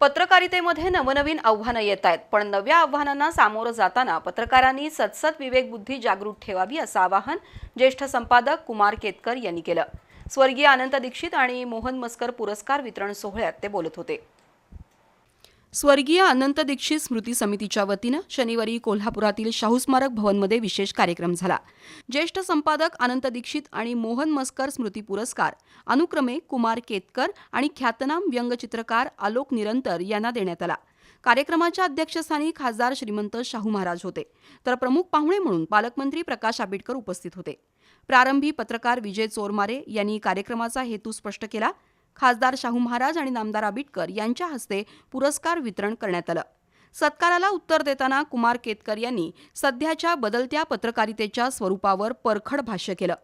पत्रकारितेमध्ये नवनवीन आव्हानं येत आहेत पण नव्या आव्हानांना सामोरं जाताना पत्रकारांनी सतसत विवेकबुद्धी जागृत ठेवावी असं आवाहन ज्येष्ठ संपादक कुमार केतकर यांनी केलं. स्वर्गीय अनंत दीक्षित आणि मोहन मस्कर पुरस्कार वितरण सोहळ्यात ते बोलत होते. स्वर्गीय अनंत दीक्षित स्मृती समितीच्या वतीनं शनिवारी कोल्हापुरातील शाहू स्मारक भवनमध्ये विशेष कार्यक्रम झाला. ज्येष्ठ संपादक अनंत दीक्षित आणि मोहन मस्कर स्मृती पुरस्कार अनुक्रमे कुमार केतकर आणि ख्यातनाम व्यंगचित्रकार आलोक निरंतर यांना देण्यात आला. कार्यक्रमाच्या अध्यक्षस्थानी खासदार श्रीमंत शाहू महाराज होते. तर प्रमुख पाहुणे म्हणून पालकमंत्री प्रकाश आंबेडकर उपस्थित होते. प्रारंभी पत्रकार विजय चोरमारे यांनी कार्यक्रमाचा हेतू स्पष्ट केला. खासदार शाहू महाराज आणि नामदार आबिटकर यांच्या हस्ते पुरस्कार वितरण करण्यात आलं. सत्काराला उत्तर देताना कुमार केतकर यांनी सध्याच्या बदलत्या पत्रकारितेच्या स्वरूपावर परखड भाष्य केलं.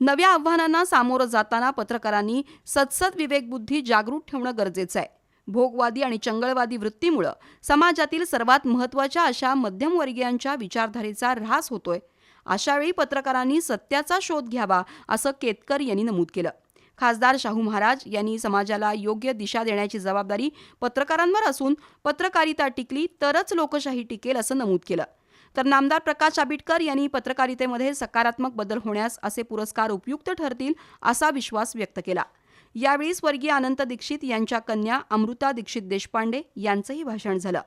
नव्या आव्हानांना सामोरं जाताना पत्रकारांनी सतसत विवेकबुद्धी जागृत ठेवणं गरजेचं आहे. भोगवादी आणि चंगळवादी वृत्तीमुळं समाजातील सर्वात महत्त्वाच्या अशा मध्यमवर्गीयांच्या विचारधारेचा ऱ्हास होतोय. अशावेळी पत्रकारांनी सत्याचा शोध घ्यावा असं केतकर यांनी नमूद केलं. खासदार शाहू महाराज यांनी समाजाला योग्य दिशा देण्याची जबाबदारी पत्रकारांवर असून पत्रकारिता टिकली तरच लोकशाही टिकेल असं नमूद केलं. तर नामदार प्रकाश आबिटकर यांनी पत्रकारितेमध्ये सकारात्मक बदल होण्यास असे पुरस्कार उपयुक्त ठरतील असा विश्वास व्यक्त केला. यावेळी स्वर्गीय अनंत दीक्षित यांच्या कन्या अमृता दीक्षित देशपांडे यांचंही भाषण झालं.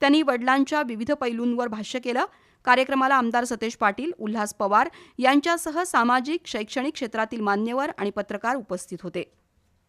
त्यांनी वडिलांच्या विविध पैलूंवर भाष्य केलं. कार्यक्रमाला आमदार सतेज पाटील उल्हास पवार यांच्यासह सामाजिक शैक्षणिक क्षेत्रातील मान्यवर आणि पत्रकार उपस्थित होते.